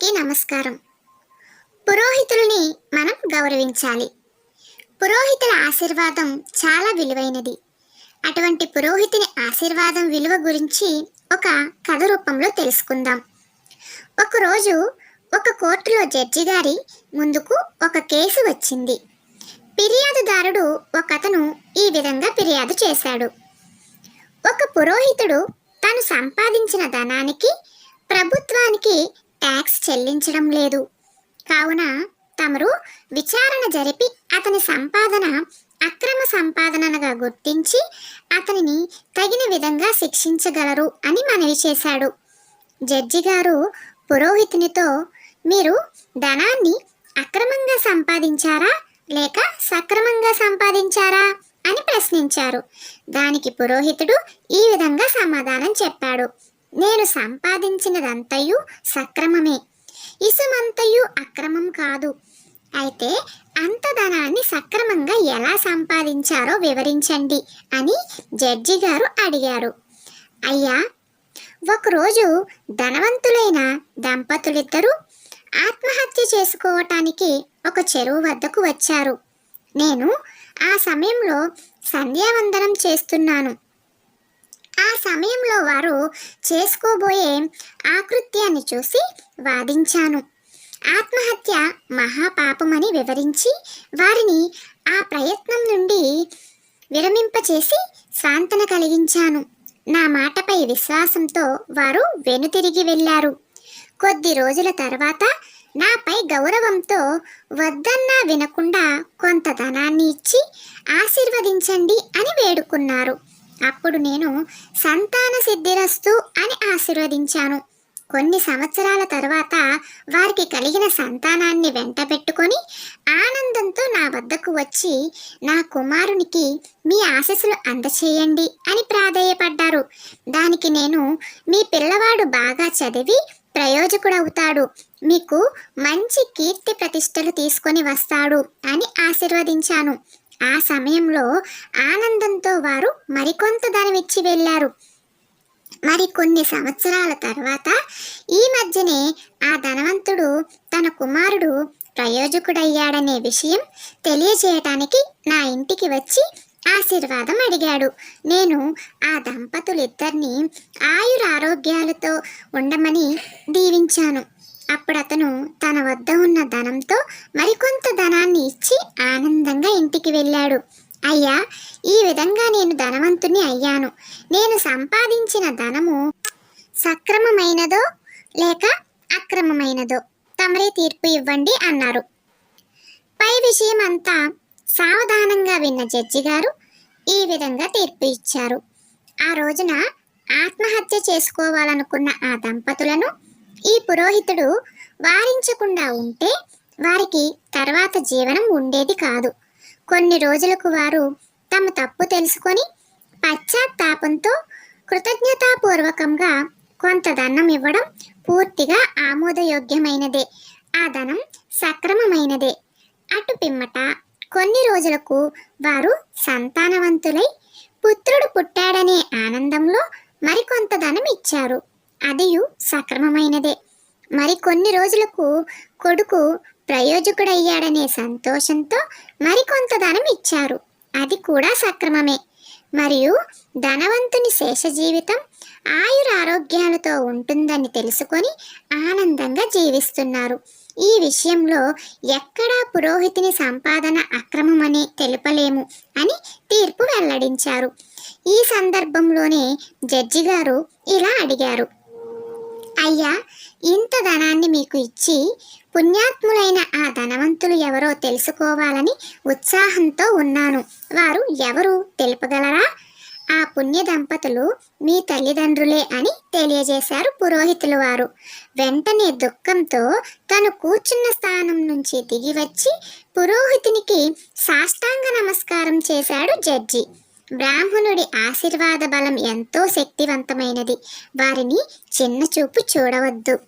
అందరికీ నమస్కారం. పురోహితుల్ని మనం గౌరవించాలి. పురోహితుల ఆశీర్వాదం చాలా విలువైనది. అటువంటి పురోహితుని ఆశీర్వాదం విలువ గురించి ఒక కథ రూపంలో తెలుసుకుందాం. ఒకరోజు ఒక కోర్టులో జడ్జి గారి ముందుకు ఒక కేసు వచ్చింది. ఫిర్యాదుదారుడు ఒకతను ఈ విధంగా ఫిర్యాదు చేశాడు. ఒక పురోహితుడు తను సంపాదించిన ధనానికి ప్రభుత్వానికి ట్యాక్స్ చెల్లించడం లేదు. కావున తమరు విచారణ జరిపి అతని సంపాదన అక్రమ సంపాదనగా గుర్తించి అతనిని తగిన విధంగా శిక్షించగలరు అని మనవి చేశాడు. జడ్జి గారు పురోహితునితో మీరు ధనాన్ని అక్రమంగా సంపాదించారా? లేక సక్రమంగా సంపాదించారా? అని ప్రశ్నించారు. దానికి పురోహితుడు ఈ విధంగా సమాధానం చెప్పాడు. నేను సంపాదించినదంతయు సక్రమమే. ఇసుమంతయు అక్రమం కాదు. అయితే అంత ధనాన్ని సక్రమంగా ఎలా సంపాదించారో వివరించండి అని జడ్జి గారు అడిగారు. అయ్యా ఒకరోజు ధనవంతులైన దంపతులిద్దరూ ఆత్మహత్య చేసుకోవటానికి ఒక చెరువు వద్దకు వచ్చారు. నేను ఆ సమయంలో సంధ్యావందనం చేస్తున్నాను. ఆ సమయంలో వారు చేసుకోబోయే ఆకృత్యాన్ని చూసి వాదించాను. ఆత్మహత్య మహాపాపమని వివరించి వారిని ఆ ప్రయత్నం నుండి విరమింపచేసి సాంతన కలిగించాను. నా మాటపై విశ్వాసంతో వారు వెనుతిరిగి వెళ్ళారు. కొద్ది రోజుల తర్వాత నాపై గౌరవంతో వద్దన్నా వినకుండా కొంత ధనాన్ని ఇచ్చి ఆశీర్వదించండి అని వేడుకున్నారు. అప్పుడు నేను సంతాన సిద్ధిరస్తు అని ఆశీర్వదించాను. కొన్ని సంవత్సరాల తర్వాత వారికి కలిగిన సంతానాన్ని వెంటబెట్టుకొని ఆనందంతో నా వద్దకు వచ్చి నా కుమారునికి మీ ఆశస్సులు అందచేయండి అని ప్రాధేయపడ్డారు. దానికి నేను మీ పిల్లవాడు బాగా చదివి ప్రయోజకుడవుతాడు. మీకు మంచి కీర్తి ప్రతిష్టలు తీసుకొని వస్తాడు అని ఆశీర్వదించాను. ఆ సమయంలో ఆనందంతో వారు మరికొంత ధనమిచ్చి వెళ్ళారు. మరి కొన్ని సంవత్సరాల తర్వాత ఈ మధ్యనే ఆ ధనవంతుడు తన కుమారుడు ప్రయోజకుడయ్యాడనే విషయం తెలియజేయటానికి నా ఇంటికి వచ్చి ఆశీర్వాదం అడిగాడు. నేను ఆ దంపతులిద్దరిని ఆయురారోగ్యాలతో ఉండమని దీవించాను. అప్పుడు అతను తన వద్ద ఉన్న ధనంతో మరికొంత ధనాన్ని ఇచ్చి ఆనంద ఇంటికి వెళ్ళాడు. అయ్యా ఈ విధంగా నేను ధనవంతుని అయ్యాను. నేను సంపాదించిన ధనము సక్రమమైనదో లేక అక్రమమైనదో తమరే తీర్పు ఇవ్వండి అన్నారు. పై విషయం అంతా సావధానంగా విన్న జడ్జి గారు ఈ విధంగా తీర్పు ఇచ్చారు. ఆ రోజున ఆత్మహత్య చేసుకోవాలనుకున్న ఆ దంపతులను ఈ పురోహితుడు వారించకుండా ఉంటే వారికి తర్వాత జీవనం ఉండేది కాదు. కొన్ని రోజులకు వారు తమ తప్పు తెలుసుకొని పశ్చాత్తాపంతో కృతజ్ఞతాపూర్వకంగా కొంత ధనం ఇవ్వడం పూర్తిగా ఆమోదయోగ్యమైనదే. ఆ ధనం సక్రమమైనదే. అటు పిమ్మట కొన్ని రోజులకు వారు సంతానవంతులై పుత్రుడు పుట్టాడనే ఆనందంలో మరికొంత ధనం ఇచ్చారు. అదియు సక్రమమైనదే. మరి కొన్ని రోజులకు కొడుకు ప్రయోజకుడయ్యాడనే సంతోషంతో మరికొంత ధనం ఇచ్చారు. అది కూడా సక్రమమే. మరియు ధనవంతుని శేష జీవితం ఆయురారోగ్యాలతో ఉంటుందని తెలుసుకొని ఆనందంగా జీవిస్తున్నారు. ఈ విషయంలో ఎక్కడా పురోహితుని సంపాదన అక్రమమని తెలుపలేము అని తీర్పు వెల్లడించారు. ఈ సందర్భంలోనే జడ్జి గారు ఇలా అడిగారు. అయ్యా ఇంత ధనాన్ని మీకు ఇచ్చి పుణ్యాత్ములైన ఆ ధనవంతులు ఎవరో తెలుసుకోవాలని ఉత్సాహంతో ఉన్నాను. వారు ఎవరు తెలుపగలరా? ఆ పుణ్య దంపతులు మీ తల్లిదండ్రులే అని తెలియజేశారు పురోహితులు వారు. వెంటనే దుఃఖంతో తను కూర్చున్న స్థానం నుంచి దిగి వచ్చి పురోహితునికి సాష్టాంగ నమస్కారం చేశాడు జడ్జి. బ్రాహ్మణుడి ఆశీర్వాద బలం ఎంతో శక్తివంతమైనది. వారిని చిన్న చూపు చూడవద్దు.